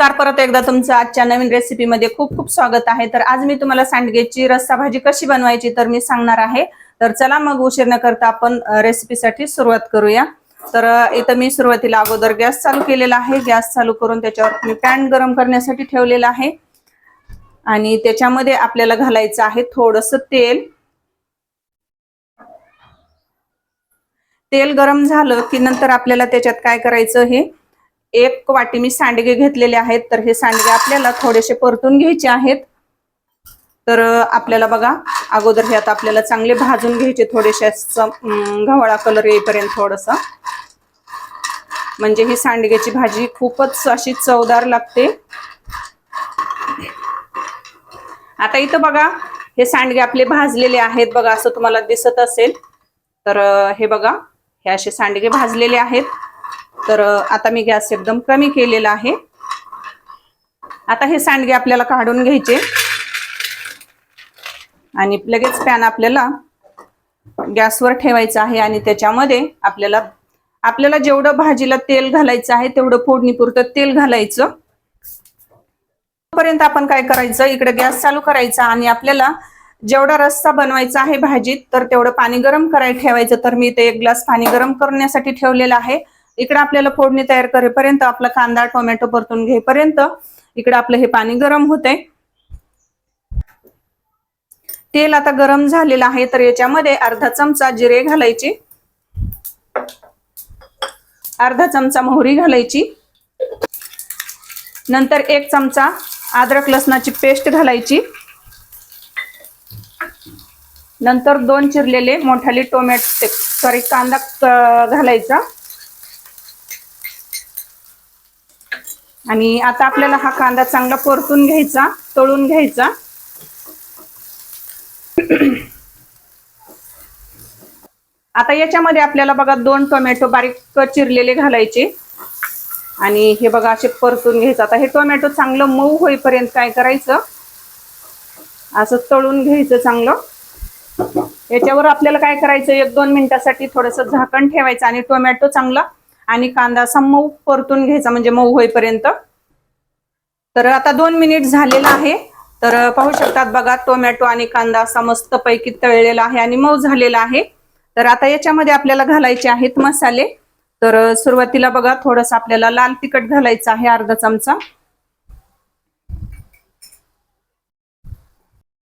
नमस्कार. परत एकदा तुमचं आजच्या नवीन रेसिपीमध्ये खूप खूप स्वागत आहे. तर आज मी तुम्हाला सांडगेची रस्सा भाजी कशी बनवायची तर मी सांगणार आहे. तर चला मग उशीर न करता आपण रेसिपीसाठी सुरुवात करूया. तर इथं मी सुरुवातीला अगोदर गॅस चालू केलेला आहे. गॅस चालू करून त्याच्यावर मी पॅन गरम करण्यासाठी ठेवलेला आहे. आणि त्याच्यामध्ये आपल्याला घालायचं आहे थोडस तेल. तेल गरम झालं की नंतर आपल्याला त्याच्यात काय करायचं हे एक वाटी मी सांडगे घेतलेले आहेत तर हे सांडगे आपल्याला थोडेसे परतून घ्यायचे आहेत. तर आपल्याला बघा अगोदर हे आता आपल्याला चांगले भाजून घ्यायचे थोडेसे गव्हाळा कलर येईपर्यंत थोडस. म्हणजे ही सांडग्याची भाजी खूपच अशी चवदार लागते. आता इथं बघा हे सांडगे आपले भाजलेले आहेत बघा असं तुम्हाला दिसत असेल. तर हे बघा हे असे सांडगे भाजलेले आहेत. तर आता मी गॅस एकदम कमी केलेला आहे. आता हे सांडगे आपल्याला काढून घ्यायचे. आणि लगेच पॅन आपल्याला गॅसवर ठेवायचा आहे आणि त्याच्यामध्ये आपल्याला आपल्याला जेवढं भाजीला तेल घालायचं आहे तेवढं फोडणीपुरतं तेल घालायचं. तोपर्यंत आपण काय करायचं इकडे गॅस चालू करायचा आणि आपल्याला जेवढा रस्सा बनवायचा आहे भाजीत तर तेवढं पाणी गरम करायला ठेवायचं. तर मी ते एक ग्लास पाणी गरम करण्यासाठी ठेवलेलं आहे. इकडे आपल्याला फोडणी तयार करेपर्यंत आपला कांदा टोमॅटो परतून घेईपर्यंत इकडे आपलं हे पाणी गरम होते तेल आता गरम झालेलं आहे तर याच्यामध्ये अर्धा चमचा जिरे घालायची. अर्धा चमचा मोहरी घालायची. नंतर एक चमचा अद्रक लसणाची पेस्ट घालायची. नंतर दोन चिरलेले मोठाले टोमॅटो सॉरी कांदा घालायचा. आणि आता आपल्याला हा कांदा चांगला परतून घ्यायचा तळून घ्यायचा. आता याच्यामध्ये आपल्याला बघा दोन टोमॅटो बारीक चिरलेले घालायचे. आणि हे बघा असे परतून घ्यायचं. आता हे टोमॅटो चांगलं मऊ होईपर्यंत काय करायचं? असं तळून घ्यायचं चांगलं. याच्यावर आपल्याला काय करायचं? एक दोन मिनिटासाठी थोडस झाकण ठेवायचं आणि टोमॅटो चांगला आणि कांदा असा मऊ परतून घ्यायचा म्हणजे मऊ होईपर्यंत. तर आता दोन मिनिट झालेला आहे. तर पाहू शकतात बघा टोमॅटो आणि कांदा असा मस्त पैकी तळलेला आहे आणि मऊ झालेला आहे. तर आता याच्यामध्ये आपल्याला घालायचे आहेत मसाले. तर सुरुवातीला बघा थोडस आपल्याला लाल तिखट घालायचं आहे अर्धा चमचा.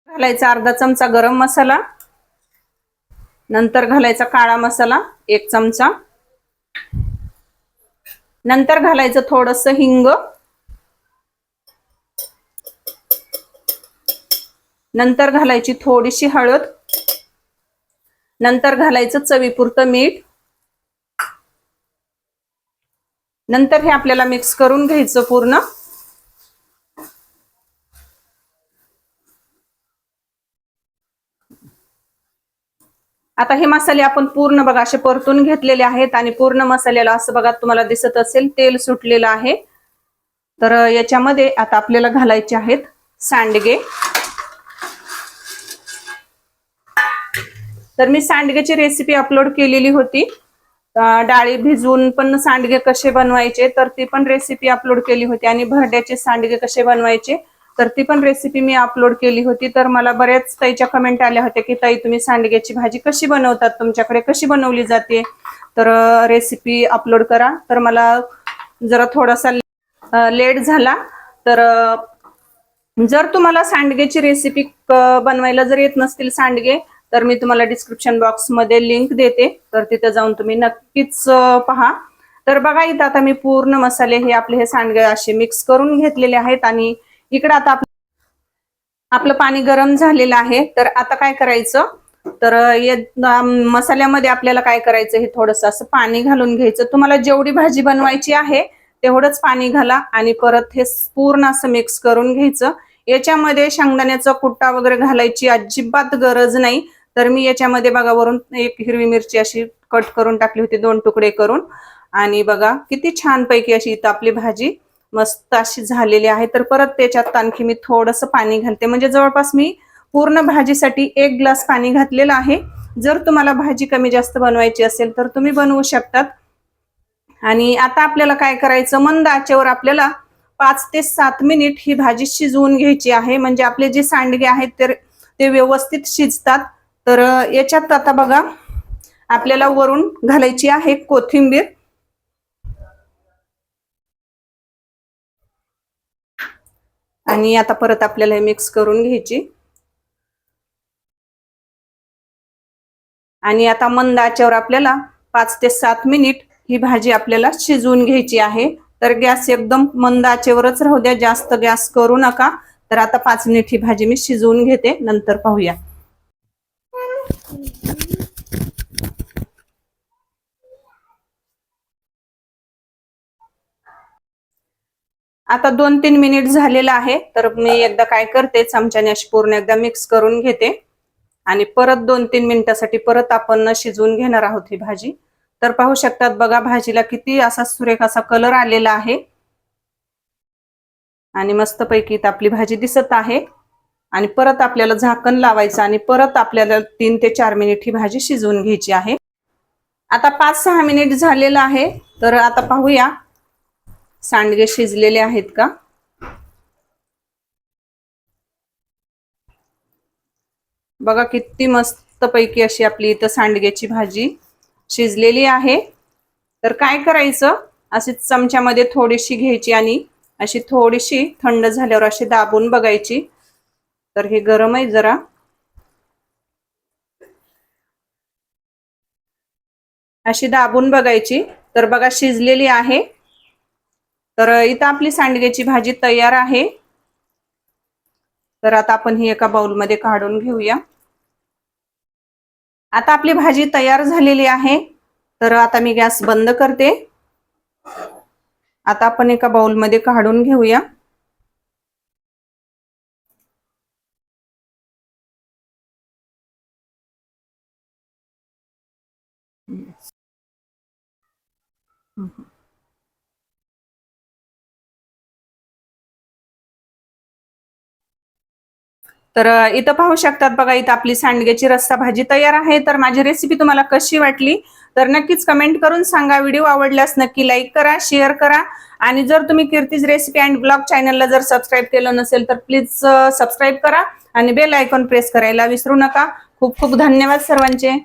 घालायचा अर्धा चमचा गरम मसाला. नंतर घालायचा काळा मसाला एक चमचा. नंतर घालायचं थोडस हिंग. नंतर घालायची थोडीशी हळद. नंतर घालायचं चवीपुरतं मीठ. नंतर हे आपल्याला मिक्स करून घ्यायचं पूर्ण. आता हे मसाले आपण पूर्ण बघा असे परतून घेतलेले आहेत आणि पूर्ण मसाल्याला असं बघा तुम्हाला दिसत असेल तेल सुटलेलं आहे. तर याच्यामध्ये आता आपल्याला घालायचे आहेत सांडगे. तर मी सांडग्याची रेसिपी अपलोड केलेली होती. डाळी भिजवून पण सांडगे कसे बनवायचे तर ती पण रेसिपी अपलोड केली होती. आणि भरड्याचे सांडगे कसे बनवायचे तर ती पण रेसिपी मी अपलोड केली होती. तर मला बऱ्याच ताईच्या कमेंट आल्या होत्या की ताई तुम्ही सांडग्याची भाजी कशी बनवतात तुमच्याकडे? कशी बनवली जाते? तर रेसिपी अपलोड करा. तर मला जरा थोडासा लेट झाला. तर जर तुम्हाला सांडगेची रेसिपी बनवायला जर येत नसतील सांडगे तर मी तुम्हाला डिस्क्रिप्शन बॉक्समध्ये लिंक देते. तर तिथे जाऊन तुम्ही नक्कीच पहा. तर बघा इथं आता मी पूर्ण मसाले हे आपले हे सांडगे असे मिक्स करून घेतलेले आहेत आणि इकडं आता आपलं पाणी गरम झालेलं आहे. तर आता काय करायचं? तर या मसाल्यामध्ये आपल्याला काय करायचं? हे थोडंसं असं पाणी घालून घ्यायचं. तुम्हाला जेवढी भाजी बनवायची आहे तेवढंच पाणी घाला आणि परत हे पूर्ण असं मिक्स करून घ्यायचं. याच्यामध्ये शेंगदाण्याचा कुट्टा वगैरे घालायची अजिबात गरज नाही. तर मी याच्यामध्ये बघा वरून एक हिरवी मिरची अशी कट करून टाकली होती दोन तुकडे करून. आणि बघा किती छान पैकी अशी इथं आपली भाजी मस्त अशी झालेली आहे. तर परत त्याच्यात आणखी मी थोडंसं पाणी घालते. म्हणजे जवळपास मी पूर्ण भाजीसाठी एक ग्लास पाणी घातलेलं आहे. जर तुम्हाला भाजी कमी जास्त बनवायची असेल तर तुम्ही बनवू शकतात. आणि आता आपल्याला काय करायचं? मंद आचेवर आपल्याला पाच ते सात मिनिट ही भाजी शिजवून घ्यायची आहे. म्हणजे आपले जे सांडगे आहेत तर ते व्यवस्थित शिजतात. तर याच्यात आता बघा आपल्याला वरून घालायची आहे कोथिंबीर. आणि आता परत आपल्याला हे मिक्स करून घ्यायची. आणि आता मंद आचेवर आपल्याला पाच ते सात मिनिट ही भाजी आपल्याला शिजवून घ्यायची आहे. तर गॅस एकदम मंद आचेवरच राहू द्या जास्त गॅस करू नका. तर आता पाच मिनिट ही भाजी मी शिजवून घेते नंतर पाहूया. आता दोन तीन मिनिट झालेलं आहे तर मी एकदा काय करते चमच्याने अशी पूर्ण एकदा मिक्स करून घेते. आणि परत दोन तीन मिनिटासाठी परत आपण शिजवून घेणार आहोत ही भाजी. तर पाहू शकतात बघा भाजीला किती असा सुरेख असा कलर आलेला आहे. आणि मस्तपैकी इथं आपली भाजी दिसत आहे. आणि परत आपल्याला झाकण लावायचं आणि परत आपल्याला तीन ते चार मिनिट ही भाजी शिजवून घ्यायची आहे. आता पाच सहा मिनिट झालेलं आहे तर आता पाहूया. सांडगे शिजलेले आहेत का? बघा किती मस्त पैकी अशी आपली इथं सांडग्याची भाजी शिजलेली आहे. तर काय करायचं? अशी चमच्यामध्ये थोडीशी घ्यायची आणि अशी थोडीशी थंड झाल्यावर अशी दाबून बघायची. तर हे गरम आहे जरा. अशी दाबून बघायची. तर बघा शिजलेली आहे. तर इथं आपली सांडग्याची भाजी तयार आहे. तर आता आपण ही एका बाउलमध्ये काढून घेऊया. आता आपली भाजी तयार झालेली आहे. तर आता मी गॅस बंद करते. आता आपण एका बाउलमध्ये काढून घेऊया. तर इथं पाहू शकतात बघा इथं आपली सांडग्याची रस्सा भाजी तयार आहे. तर माझी रेसिपी तुम्हाला कशी वाटली? तर नक्कीच कमेंट करून सांगा. व्हिडिओ आवडल्यास नक्की लाईक करा शेअर करा. आणि जर तुम्ही कीर्तीज रेसिपी अँड ब्लॉग चॅनलला जर सबस्क्राईब केलं नसेल तर प्लीज सबस्क्राईब करा. आणि बेल आयकॉन प्रेस करायला विसरू नका. खूप खूप धन्यवाद सर्वांचे.